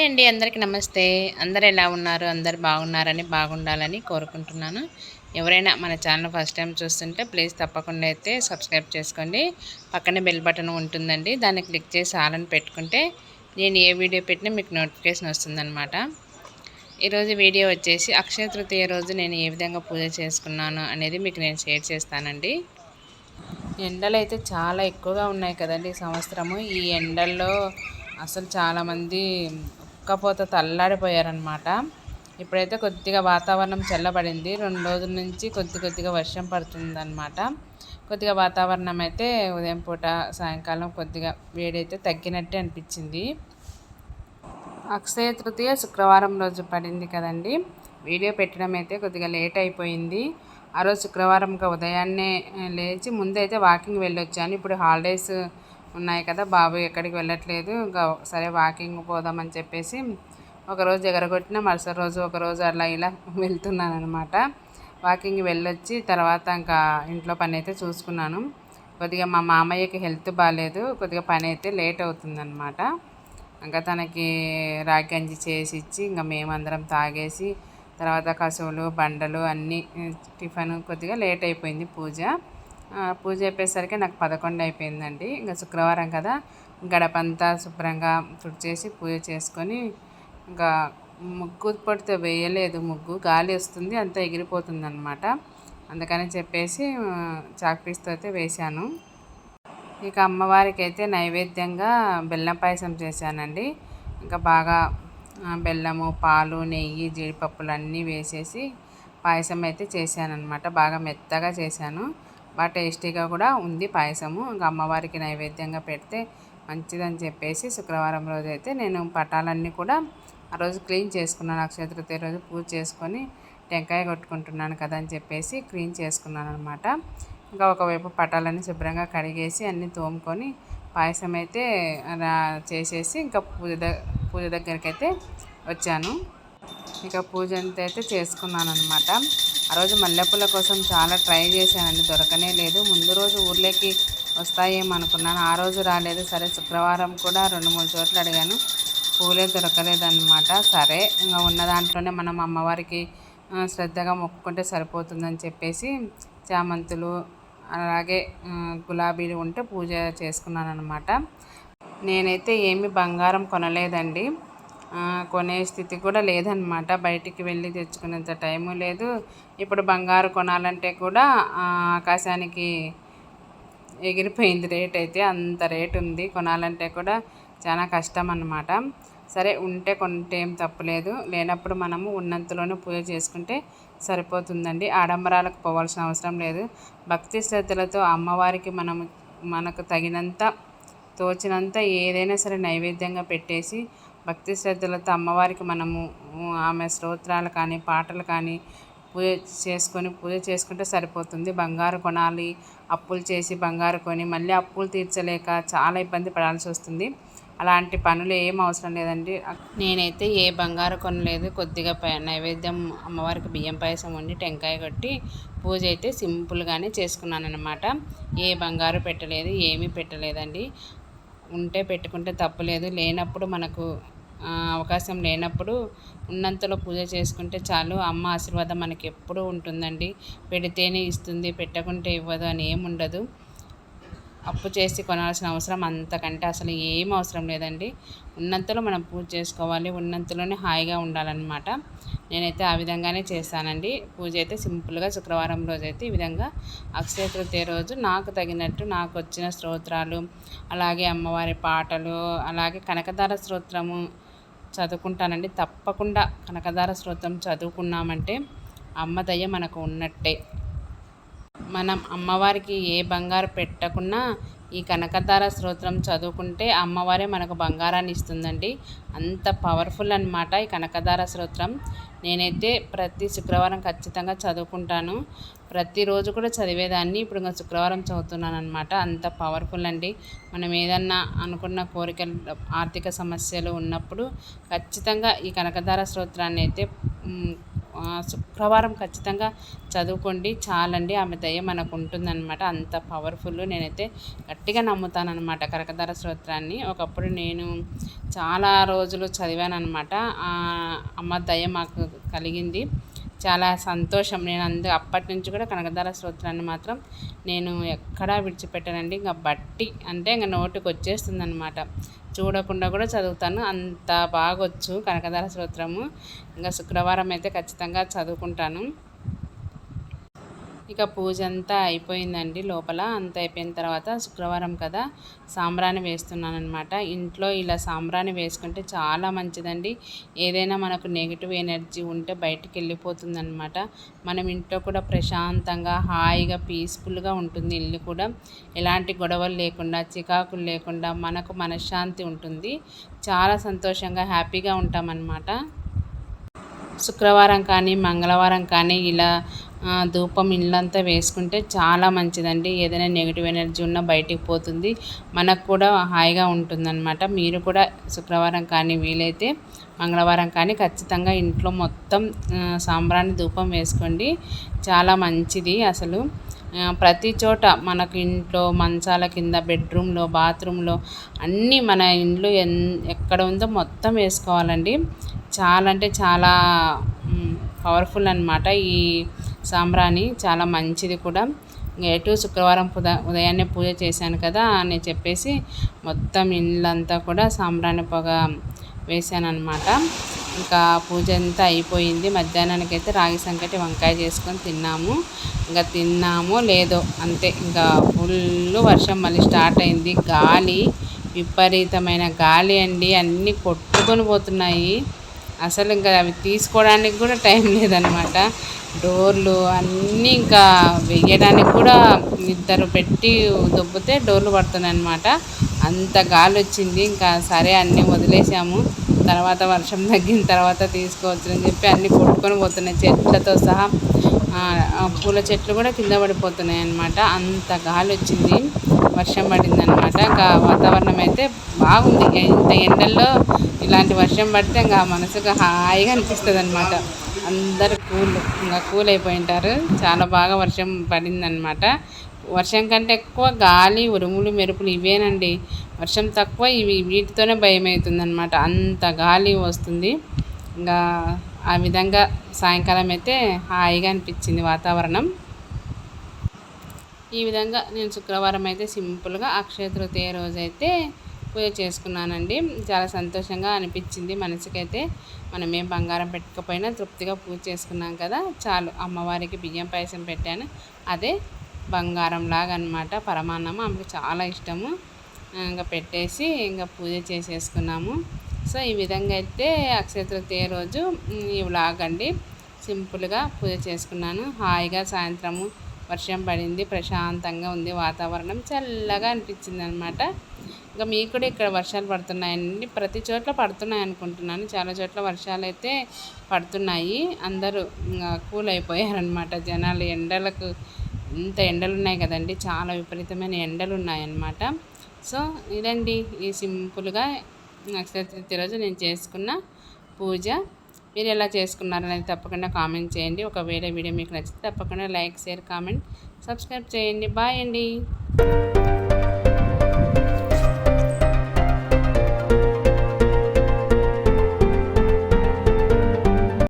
Hi అండి అందరికీ నమస్తే. అందరు ఎలా ఉన్నారు? అందరు బాగున్నారని బాగుండాలని కోరుకుంటున్నాను. ఎవరైనా మన ఛానల్ ఫస్ట్ టైం చూస్తుంటే ప్లీజ్ తప్పకుండా అయితే సబ్స్క్రైబ్ చేసుకోండి. పక్కనే బెల్ బటన్ ఉంటుందండి దాన్ని క్లిక్ చేసి ఆలని పెట్టుకుంటే నేను ఏ వీడియో పెట్టినా మీకు నోటిఫికేషన్ వస్తుందన్నమాట. ఈరోజు వీడియో వచ్చేసి అక్షయ తృతీయ రోజు నేను ఏ విధంగా పూజ చేసుకున్నాను అనేది మీకు నేను షేర్ చేస్తానండి. ఎండలు అయితే చాలా ఎక్కువగా ఉన్నాయి కదండి ఈ సంవత్సరము. ఈ ఎండల్లో అసలు చాలామంది ఉక్కపోత తల్లాడిపోయారనమాట ఇప్పుడైతే కొద్దిగా వాతావరణం చల్లబడింది. రెండు రోజుల నుంచి కొద్ది కొద్దిగా వర్షం పడుతుందన్నమాట. కొద్దిగా వాతావరణం అయితే ఉదయం పూట సాయంకాలం కొద్దిగా వేడైతే తగ్గినట్టే అనిపించింది. అక్షయ తృతీయ శుక్రవారం రోజు పడింది కదండి. వీడియో పెట్టడం అయితే కొద్దిగా లేట్ అయిపోయింది. ఆ రోజు శుక్రవారంగా ఉదయాన్నే లేచి ముందైతే వాకింగ్ వెళ్ళొచ్చాను. ఇప్పుడు హాలిడేస్ ఉన్నాయి కదా బాబు ఎక్కడికి వెళ్ళట్లేదు ఇంకా సరే వాకింగ్ పోదామని చెప్పేసి ఒకరోజు ఎగరగొట్టిన మరుసటి రోజు ఒకరోజు అలా ఇలా వెళ్తున్నాను అనమాట వాకింగ్ వెళ్ళొచ్చి తర్వాత ఇంకా ఇంట్లో పని అయితే చూసుకున్నాను. కొద్దిగా మా మామయ్యకి హెల్త్ బాగాలేదు కొద్దిగా పని అయితే లేట్ అవుతుందన్నమాట. ఇంకా తనకి రాగి గంజి చేసి ఇచ్చి ఇంకా మేమందరం తాగేసి తర్వాత కసువులు బండలు అన్నీ టిఫిన్ కొద్దిగా లేట్ అయిపోయింది పూజ. పూజ అయిపోయేసరికి నాకు పదకొండు అయిపోయిందండి. ఇంకా శుక్రవారం కదా. గడపంతా శుభ్రంగా తుడిచేసి పూజ చేసుకొని ఇంకా ముగ్గు పొడితే వేయలేదు. ముగ్గు గాలి వస్తుంది అంతా ఎగిరిపోతుంది అనమాట అందుకని చెప్పేసి చాక్పీస్తో అయితే వేశాను. ఇక అమ్మవారికి అయితే నైవేద్యంగా బెల్లం పాయసం చేశానండి. ఇంకా బాగా బెల్లము పాలు నెయ్యి జీడిపప్పులు అన్నీ వేసేసి పాయసం అయితే చేశాను అనమాట బాగా మెత్తగా చేశాను. బాగా టేస్టీగా కూడా ఉంది పాయసము. ఇంకా అమ్మవారికి నైవేద్యంగా పెడితే మంచిదని చెప్పేసి శుక్రవారం రోజు అయితే నేను పటాలన్నీ కూడా ఆ రోజు క్లీన్ చేసుకున్నాను అక్షయ తృతీయ రోజు పూజ చేసుకొని టెంకాయ కొట్టుకుంటున్నాను కదా అని చెప్పేసి క్లీన్ చేసుకున్నాను అనమాట ఇంకా ఒకవైపు పటాలన్నీ శుభ్రంగా కడిగేసి అన్నీ తోముకొని పాయసం అయితే చేసేసి ఇంకా పూజ పూజ దగ్గరికి అయితే వచ్చాను. ఇక పూజ అంతా అయితే చేసుకున్నాను అనమాట ఆ రోజు మల్లెపూల కోసం చాలా ట్రై చేశానండి. దొరకనే లేదు. ముందు రోజు ఊర్లోకి వస్తాయేమో అనుకున్నాను. ఆ రోజు రాలేదు. సరే శుక్రవారం కూడా రెండు మూడు చోట్ల అడిగాను. పూలే దొరకలేదన్నమాట. సరే ఇంకా ఉన్న దాంట్లోనే మనం అమ్మవారికి శ్రద్ధగా మొక్కుకుంటే సరిపోతుందని చెప్పేసి చామంతులు అలాగే గులాబీలు ఉంటే పూజ చేసుకున్నాను అనమాట నేనైతే ఏమి బంగారం కొనలేదండి. కొనే స్థితి కూడా లేదనమాట బయటికి వెళ్ళి తెచ్చుకునేంత టైము లేదు. ఇప్పుడు బంగారు కొనాలంటే కూడా ఆకాశానికి ఎగిరిపోయింది రేట్ అయితే అంత రేట్ ఉంది. కొనాలంటే కూడా చాలా కష్టం అన్నమాట సరే ఉంటే కొంటే ఏం తప్పులేదు లేనప్పుడు మనము ఉన్నంతలోనే పూజ చేసుకుంటే సరిపోతుందండి. ఆడంబరాలకు పోవాల్సిన అవసరం లేదు. భక్తి శ్రద్ధలతో అమ్మవారికి మనము మనకు తగినంత తోచినంత ఏదైనా సరే నైవేద్యంగా పెట్టేసి భక్తి శ్రద్ధలతో అమ్మవారికి మనము ఆమె స్తోత్రాలు కానీ పాటలు కానీ పూజ చేసుకొని పూజ చేసుకుంటే సరిపోతుంది. బంగారు కొనాలి అప్పులు చేసి బంగారు కొని మళ్ళీ అప్పులు తీర్చలేక చాలా ఇబ్బంది పడాల్సి వస్తుంది. అలాంటి పనులు ఏం అవసరం లేదండి. నేనైతే ఏ బంగారు కొనలేదు కొద్దిగా నైవేద్యం అమ్మవారికి బియ్యం పాయసం వండి టెంకాయ కొట్టి పూజ అయితే సింపుల్గానే చేసుకున్నాను అనమాట ఏ బంగారు పెట్టలేదు ఏమీ పెట్టలేదండి. ఉంటే పెట్టుకుంటే తప్పులేదు. లేనప్పుడు మనకు అవకాశం లేనప్పుడు ఉన్నంతలో పూజ చేసుకుంటే చాలు. అమ్మ ఆశీర్వాదం మనకి ఎప్పుడూ ఉంటుందండి. పెడితేనే ఇస్తుంది పెట్టకుంటే ఇవ్వదు అని ఏముండదు అప్పు చేసి కొనాల్సిన అవసరం అంతకంటే అసలు ఏం అవసరం లేదండి. ఉన్నంతలో మనం పూజ చేసుకోవాలి. ఉన్నంతలోనే హాయిగా ఉండాలన్నమాట. నేనైతే ఆ విధంగానే చేస్తానండి పూజ అయితే సింపుల్గా శుక్రవారం రోజు అయితే ఈ విధంగా అక్షయ తృతీయ రోజు నాకు తగినట్టు నాకు వచ్చిన స్తోత్రాలు అలాగే అమ్మవారి పాటలు అలాగే కనకదార స్తోత్రము చదువుకుంటానండి. తప్పకుండా కనకదార స్తోత్రం చదువుకున్నామంటే అమ్మ దయ మనకు ఉన్నట్టే. మనం అమ్మవారికి ఏ బంగారు పెట్టకున్నా ఈ కనకతార స్తోత్రం చదువుకుంటే అమ్మవారే మనకు బంగారాన్ని ఇస్తుందండి. అంత పవర్ఫుల్ అనమాట ఈ కనకధార స్తోత్రం. నేనైతే ప్రతి శుక్రవారం ఖచ్చితంగా చదువుకుంటాను. ప్రతిరోజు కూడా చదివేదాన్ని ఇప్పుడు ఇంకా శుక్రవారం చదువుతున్నాను అనమాట అంత పవర్ఫుల్ అండి. మనం ఏదన్నా అనుకున్న కోరికలు ఆర్థిక సమస్యలు ఉన్నప్పుడు ఖచ్చితంగా ఈ కనకధార స్తోత్రాన్ని అయితే శుక్రవారం ఖచ్చితంగా చదువుకోండి చాలండి. ఆమె దయ మనకు ఉంటుందన్నమాట. అంత పవర్ఫుల్ నేనైతే గట్టిగా నమ్ముతానమాట కనకదార స్తోత్రాన్ని. ఒకప్పుడు నేను చాలా రోజులు చదివాను అనమాట అమ్మ దయ మాకు కలిగింది. చాలా సంతోషం. నేను అందు అప్పటి నుంచి కూడా కనకదార స్తోత్రాన్ని మాత్రం నేను ఎక్కడా విడిచిపెట్టానండి. ఇంకా బట్టి అంటే ఇంకా నోటికి వచ్చేస్తుంది అనమాట చూడకుండా కూడా చదువుతాను. అంత బాగొచ్చు. కనకదార స్తోత్రము. ఇంకా శుక్రవారం అయితే ఖచ్చితంగా చదువుకుంటాను. ఇక పూజ అంతా అయిపోయిందండి లోపల. అంత అయిపోయిన తర్వాత శుక్రవారం కదా సాంబ్రాణి వేస్తున్నాను అనమాట ఇంట్లో ఇలా సాంబ్రాణి వేసుకుంటే చాలా మంచిదండి. ఏదైనా మనకు నెగిటివ్ ఎనర్జీ ఉంటే బయటికి వెళ్ళిపోతుందనమాట మనం ఇంట్లో కూడా ప్రశాంతంగా హాయిగా పీస్ఫుల్గా ఉంటుంది ఇల్లు కూడా. ఎలాంటి గొడవలు లేకుండా చికాకులు లేకుండా మనకు మనశ్శాంతి ఉంటుంది. చాలా సంతోషంగా హ్యాపీగా ఉంటామన్నమాట. శుక్రవారం కానీ మంగళవారం కానీ ఇలా ధూపం ఇళ్ళంతా వేసుకుంటే చాలా మంచిదండి. ఏదైనా నెగిటివ్ ఎనర్జీ ఉన్నా బయటికి పోతుంది. మనకు కూడా హాయిగా ఉంటుందన్నమాట. మీరు కూడా శుక్రవారం కానీ వీలైతే మంగళవారం కానీ ఖచ్చితంగా ఇంట్లో మొత్తం సాంబ్రాణి ధూపం వేసుకోండి. చాలా మంచిది అసలు. ప్రతి చోట మనకు ఇంట్లో మంచాల కింద బెడ్రూమ్లో బాత్రూంలో అన్నీ మన ఇండ్లు ఎన్ ఎక్కడ ఉందో మొత్తం వేసుకోవాలండి. చాలా అంటే చాలా పవర్ఫుల్ అనమాట ఈ సాంబ్రాణి. చాలా మంచిది కూడా. ఎటు శుక్రవారం ఉదయాన్నే పూజ చేశాను కదా అని చెప్పేసి మొత్తం ఇళ్ళంతా కూడా సాంబ్రాణి పొగ వేసాను అనమాట ఇంకా పూజ అంతా అయిపోయింది. మధ్యాహ్నానికి అయితే రాగి సంకటి వంకాయ చేసుకొని తిన్నాము. ఇంకా తిన్నాము లేదో అంతే. ఇంకా ఫుల్ వర్షం మళ్ళీ స్టార్ట్ అయింది. గాలి విపరీతమైన గాలి అండి. అన్నీ కొట్టుకొని పోతున్నాయి. అసలు ఇంకా అవి తీసుకోవడానికి కూడా టైం లేదనమాట డోర్లు అన్నీ ఇంకా వేయడానికి కూడా ఇద్దరు పెట్టి దొబ్బితే డోర్లు పడుతున్నాయి అనమాట అంత గాలి వచ్చింది ఇంకా సరే అన్నీ వదిలేసాము. తర్వాత వర్షం తగ్గిన తర్వాత తీసుకోవచ్చు అని చెప్పి అన్నీ కొట్టుకొని పోతున్నాయి. చెట్లతో సహా పూల చెట్లు కూడా కింద పడిపోతున్నాయి అన్నమాట. అంత గాలి వచ్చింది వర్షం పడింది అనమాట ఇంకా వాతావరణం అయితే బాగుంది. ఇంత ఎండల్లో ఇలాంటి వర్షం పడితే ఇంకా మనసుకు హాయిగా అనిపిస్తుంది అనమాట అందరు కూల్ ఇంకా కూల్ అయిపోయింటారు. చాలా బాగా వర్షం పడిందనమాట వర్షం కంటే ఎక్కువ గాలి ఉరుములు మెరుపులు ఇవేనండి. వర్షం తక్కువ ఇవి వీటితోనే భయం అవుతుంది అనమాట అంత గాలి వస్తుంది. ఇంకా ఆ విధంగా సాయంకాలం అయితే హాయిగా అనిపించింది వాతావరణం. ఈ విధంగా నేను శుక్రవారం అయితే సింపుల్గా అక్షయ తృతీయ రోజైతే పూజ చేసుకున్నానండి. చాలా సంతోషంగా అనిపించింది మనసుకైతే. మనం ఏం బంగారం పెట్టకపోయినా తృప్తిగా పూజ చేసుకున్నాం కదా చాలు. అమ్మవారికి బియ్యం పాయసం పెట్టాను. అదే బంగారం లాగా అనమాట పరమాన్నం ఆమెకు చాలా ఇష్టము. ఇంకా పెట్టేసి ఇంకా పూజ చేసేసుకున్నాము. సో ఈ విధంగా అయితే అక్షయ తృతీయ రోజు ఈ వ్లాగ్ అండి. సింపుల్గా పూజ చేసుకున్నాను. హాయిగా సాయంత్రము వర్షం పడింది ప్రశాంతంగా ఉంది వాతావరణం. చల్లగా అనిపించింది అనమాట ఇంకా మీకు కూడా ఇక్కడ వర్షాలు పడుతున్నాయండి. ప్రతి చోట్ల పడుతున్నాయి అనుకుంటున్నాను. చాలా చోట్ల వర్షాలు అయితే పడుతున్నాయి. అందరూ కూల్ అయిపోయారనమాట జనాలు. ఎండలకు ఇంత ఎండలు ఉన్నాయి కదండి. చాలా విపరీతమైన ఎండలు ఉన్నాయన్నమాట సో ఇదండి. ఈ సింపుల్గా నక్షత్ర రోజు నేను చేసుకున్న పూజ. మీరు ఎలా చేసుకున్నారనేది తప్పకుండా కామెంట్ చేయండి. ఒకవేళ వీడియో మీకు నచ్చితే తప్పకుండా లైక్ షేర్ కామెంట్ సబ్స్క్రైబ్ చేయండి. బాయ్ అండి.